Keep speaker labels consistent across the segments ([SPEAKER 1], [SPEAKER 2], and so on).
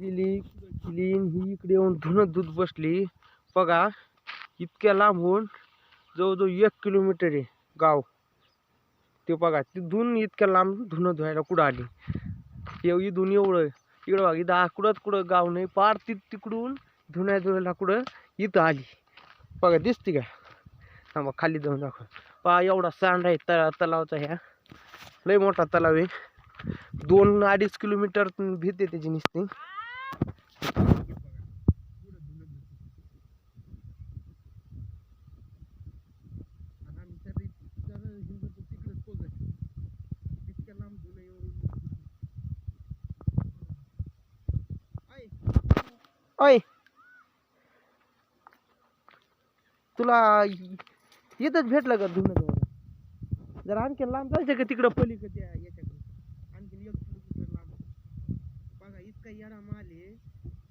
[SPEAKER 1] गेली गेली ही इकडे येऊन धुणं दूध बसली. बघा इतक्या लांबून जवळजवळ एक किलोमीटर आहे गाव. ते बघा तिथून इतक्या लांब धुणं धुवायला कुठं आली? एव इथून एवढं इकडं बघा इथं कुठंच कुठं गाव नाही पार ती तिकडून धुण्या धुवायला कुठं इथं आली. बघा दिसते का? थांबा खाली जाऊन दाखव. पहा एवढा सांड आहे तळा तलावचा ह्या. लय मोठा तलाव आहे. दोन अडीच किलोमीटर भीत आहे त्याची निसती. अय तुला इथंच भेटलं का धुणं धुवायला? जरा आणखी लांब जायचं का तिकडं पलीकडे याच्याकडे? आणखी एक किलोमीटर लांब. बघा इतका येडा माल आहे.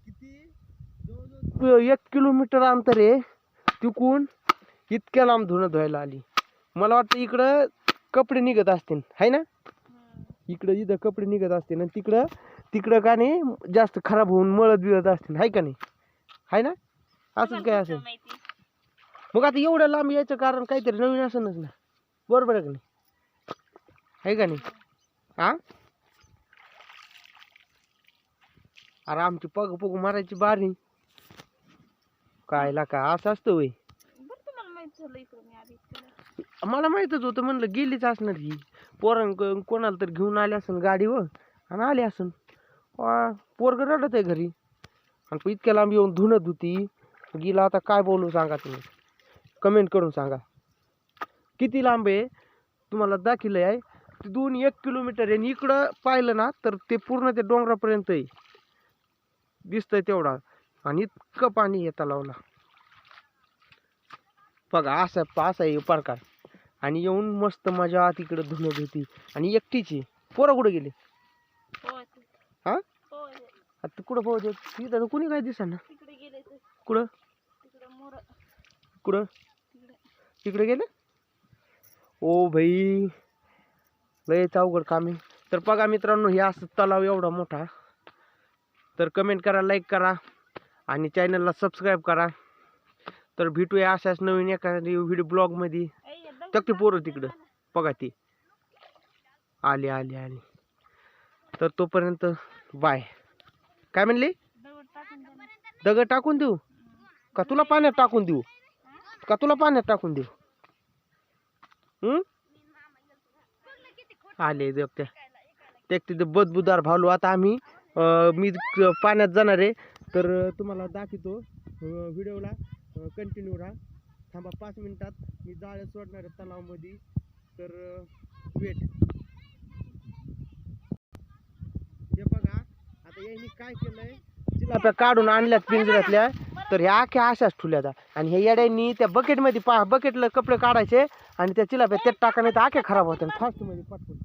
[SPEAKER 1] किती? जवळजवळ एक किलोमीटर अंतर आहे तिकून इतक्या लांब धुणं धुवायला आली. मला वाटतं इकडं कपडे निघत असतील. हाय ना? इकडं इथं कपडे निघत असतील आणि तिकडं तिकडं का नाही जास्त खराब होऊन मळत बिळत असतील. हाय का नाही? हाय ना? असंच काय असेल? मग आता एवढ्या लांब यायचं कारण काहीतरी नवीन असेलच ना. बरोबर आहे का नाही? आहे का नाही? हा अरे आमची पग पग मारायची बारी. काय का? असं असतं वय. मला माहीतच होतं म्हणलं गेलीच असणार ही. पोरां कोणाला तर घेऊन आले असन गाडीवर आणि आले वा पोरग रडत आहे घरी. आणि इतक्या लांब येऊन धुणत होती गेला आता काय बोलू सांगा तुम्ही. कमेंट करून सांगा. किती लांब आहे? तुम्हाला दाखिलं आहे. तिथून एक किलोमीटर आहे. आणि इकडं पाहिलं ना तर ते पूर्ण ते डोंगरापर्यंत आहे. दिसतंय तेवढा. आणि इतकं पाणी येता लावला बघा असं असा आहे प्रकार आणि येऊन मस्त मजा तिकडं धुणं होती आणि एकटीची. पोरं कुठं गेली? आता कुठं पोहोच तिथं तर कुणी काय दिसा ना
[SPEAKER 2] तिकडे गेले ते.
[SPEAKER 1] कुठं?
[SPEAKER 2] तिकडे मोर.
[SPEAKER 1] कुठं?
[SPEAKER 2] तिकडे.
[SPEAKER 1] तिकडे गेले? ओ भाई लयच अवघड काम. आहे तर बघा मित्रांनो हे असं तलाव एवढा मोठा. तर कमेंट करा लाईक करा आणि चॅनलला सबस्क्राईब करा. तर भेटूया अशाच नवीन एखादी व्हिडिओ ब्लॉगमध्ये
[SPEAKER 2] टाकून
[SPEAKER 1] पोरं तिकडं. बघा ती. आली आली आली. तर तोपर्यंत बाय काय म्हणली?
[SPEAKER 2] दगड टाकून
[SPEAKER 1] देऊ? का तुला पाण्यात टाकून देऊ? का तुला पाण्यात टाकून देऊ? आले त्या ते तिथे बदबूदार भावलो आता आम्ही मी पाण्यात जाणार आहे. तर तुम्हाला दाखवतो व्हिडिओला. कंटिन्यू राहा थांबा पाच मिनिटात. मी जाळे सोडणार आहे तलावामध्ये. तर वेट हे बघा आता काय केलंय? जिलाप्या काढून आणल्यात पिंजऱ्यातल्या तर ह्या आख्या अशाच ठुल्यात. आणि ह्या येड्यांनी त्या बकेटमध्ये पा बकेटला कपडे काढायचे आणि त्या चिलाप्या त्यात टाकायला तर आख्या खराब होत्या. फास्टमध्ये पाठवून